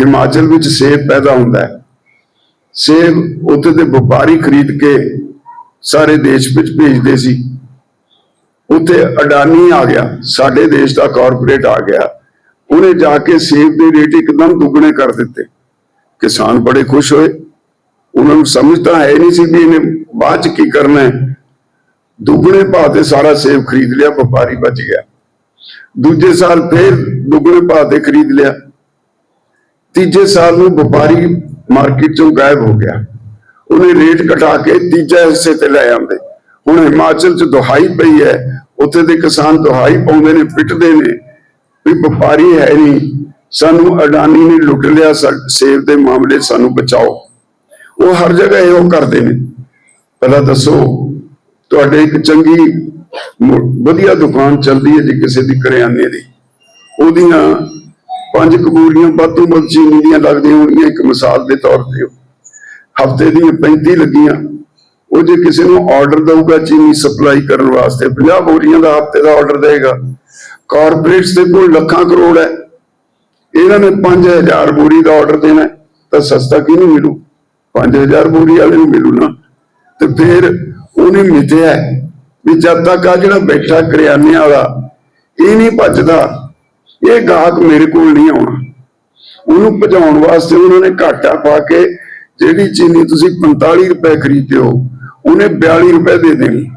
ਹਿਮਾਚਲ ਵਿੱਚ ਸੇਬ ਪੈਦਾ ਹੁੰਦਾ ਹੈ। ਸੇਬ ਉੱਥੇ ਦੇ ਵਪਾਰੀ ਖਰੀਦ ਕੇ ਸਾਰੇ ਦੇਸ਼ ਵਿੱਚ ਭੇਜਦੇ ਸੀ। ਉੱਥੇ ਅਡਾਨੀ ਆ ਗਿਆ, ਸਾਡੇ ਦੇਸ਼ ਦਾ ਕਾਰਪੋਰੇਟ ਆ ਗਿਆ। ਉਹਨੇ ਜਾ ਕੇ ਸੇਬ ਦੇ ਰੇਟ ਇੱਕਦਮ ਦੁੱਗਣੇ ਕਰ ਦਿੱਤੇ। ਕਿਸਾਨ ਬੜੇ ਖੁਸ਼ ਹੋਏ। ਉਹਨਾਂ ਨੂੰ ਸਮਝ ਤਾਂ ਹੈ ਨਹੀਂ ਸੀ ਵੀ ਇਹਨੇ ਬਾਅਦ ਚ ਕੀ ਕਰਨਾ ਹੈ। ਦੁੱਗਣੇ ਭਾਅ ਤੇ ਸਾਰਾ ਸੇਬ ਖਰੀਦ ਲਿਆ, ਵਪਾਰੀ ਬਚ ਗਿਆ। ਦੂਜੇ ਸਾਲ ਫੇਰ ਦੁੱਗਣੇ ਭਾਅ ਤੇ ਖਰੀਦ ਲਿਆ। ਤੀਜੇ ਸਾਲ ਨੂੰ ਵਪਾਰੀ ਮਾਰਕੀਟ ਚੋਂ ਗਾਇਬ ਹੋ ਗਿਆ। ਉਹਨੇ ਰੇਟ ਘਟਾ ਕੇ ਤੀਜਾ ਹਿੱਸੇ ਤੇ ਲੈ ਆਉਂਦੇ। ਹੁਣ ਹਿਮਾਚਲ ਚ ਦੁਹਾਈ ਪਈ ਹੈ। ਉੱਥੇ ਦੇ ਕਿਸਾਨ ਦੁਹਾਈ ਪਾਉਂਦੇ ਨੇ, ਪਿੱਟਦੇ ਨੇ। ਵੀ ਵਪਾਰੀ ਹੈ ਨਹੀਂ ਸਾਨੂੰ ਅਡਾਨੀ ਨੇ ਲੁੱਟ ਲਿਆ ਸੇਬ ਦੇ ਮਾਮਲੇ ਸਾਨੂੰ ਬਚਾਓ। ਉਹ ਹਰ ਜਗ੍ਹਾ ਇਹੋ ਕਰਦੇ ਨੇ। ਪਹਿਲਾਂ ਦੱਸੋ, ਤੁਹਾਡੇ ਇੱਕ ਚੰਗੀ ਵਧੀਆ ਦੁਕਾਨ ਚੱਲਦੀ ਹੈ ਜੇ ਕਿਸੇ ਦੀ ਕਰਿਆਨੇ ਦੀ। ਉਹਦੀਆਂ ਪੰਜ ਕਬੂਲੀਆਂ ਬਾਤੋਂ ਵੱਧ ਚੀਨੀ ਦੀਆਂ ਲੱਗਦੀਆਂ ਹੋਣਗੀਆਂ, ਇੱਕ ਮਿਸਾਲ ਦੇ ਤੌਰ ਤੇ। ਹਫ਼ਤੇ ਦੀਆਂ 35 ਲੱਗੀਆਂ। ਉਹ ਜੇ ਕਿਸੇ ਨੂੰ ਆਰਡਰ ਦਊਗਾ ਚੀਨੀ ਸਪਲਾਈ ਕਰਨ ਵਾਸਤੇ 50 ਬੋਰੀਆਂ ਦਾ ਹਫ਼ਤੇ ਦਾ ਆਰਡਰ ਦੇਗਾ। ਕਾਰਪੋਰੇਟਸ ਦੇ ਕੋਲ ਲੱਖਾਂ ਕਰੋੜ ਹੈ। ਇਹਨਾਂ ਨੇ 5000 ਬੋਰੀ ਦਾ ਆਰਡਰ ਦੇਣਾ ਤਾਂ ਸਸਤਾ ਕਿਹਨੂੰ ਮਿਲੂ? 5000 ਬੋਰੀ ਵਾਲੇ ਨੂੰ ਮਿਲੂ ਨਾ। ਤੇ ਫਿਰ ਉਹਨੇ ਮਿਥਿਆ ਵੀ ਜਦ ਤੱਕ ਆ ਜਿਹੜਾ ਬੈਠਾ ਕਰਿਆਨੇ ਵਾਲਾ, ਇਹ ਨਹੀਂ ਭੱਜਦਾ ਇਹ ਗਾਹਕ ਮੇਰੇ ਕੋਲ ਨਹੀਂ ਆਉਣਾ। ਉਹਨੂੰ ਭਜਾਉਣ ਵਾਸਤੇ ਉਹਨਾਂ ਨੇ ਘਾਟਾ ਪਾ ਕੇ ਜਿਹੜੀ ਚੀਨੀ ਤੁਸੀਂ 45 ਰੁਪਏ ਖਰੀਦਦੇ ਹੋ, ਉਹਨੇ 42 ਰੁਪਏ ਦੇ ਦੇਣੀ।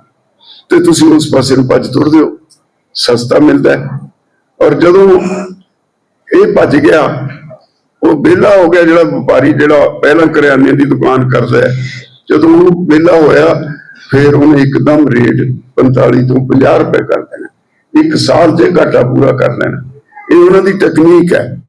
ਤੇ ਤੁਸੀਂ ਉਸ ਪਾਸੇ ਨੂੰ ਭੱਜ ਤੁਰਦੇ ਹੋ। ਸਸਤਾ ਮਿਲਦਾ ਹੈ। ਔਰ ਜਦੋਂ ਇਹ ਭੱਜ ਗਿਆ, ਉਹ ਵਿਹਲਾ ਹੋ ਗਿਆ ਜਿਹੜਾ ਵਪਾਰੀ ਜਿਹੜਾ ਪਹਿਲਾਂ ਕਰਿਆਨੇ ਦੀ ਦੁਕਾਨ ਕਰਦਾ ਹੈ। ਜਦੋਂ ਉਹ ਵਿਹਲਾ ਹੋਇਆ, ਫਿਰ ਉਹਨੇ ਇੱਕਦਮ ਰੇਟ 45 ਤੋਂ 50 ਰੁਪਏ ਕਰ ਦੇਣਾ। ਇੱਕ ਸਾਲ 'ਚ ਘਾਟਾ ਪੂਰਾ ਕਰ ਲੈਣਾ। ਇਹ ਉਹਨਾਂ ਦੀ ਟੈਕਨੀਕ ਹੈ।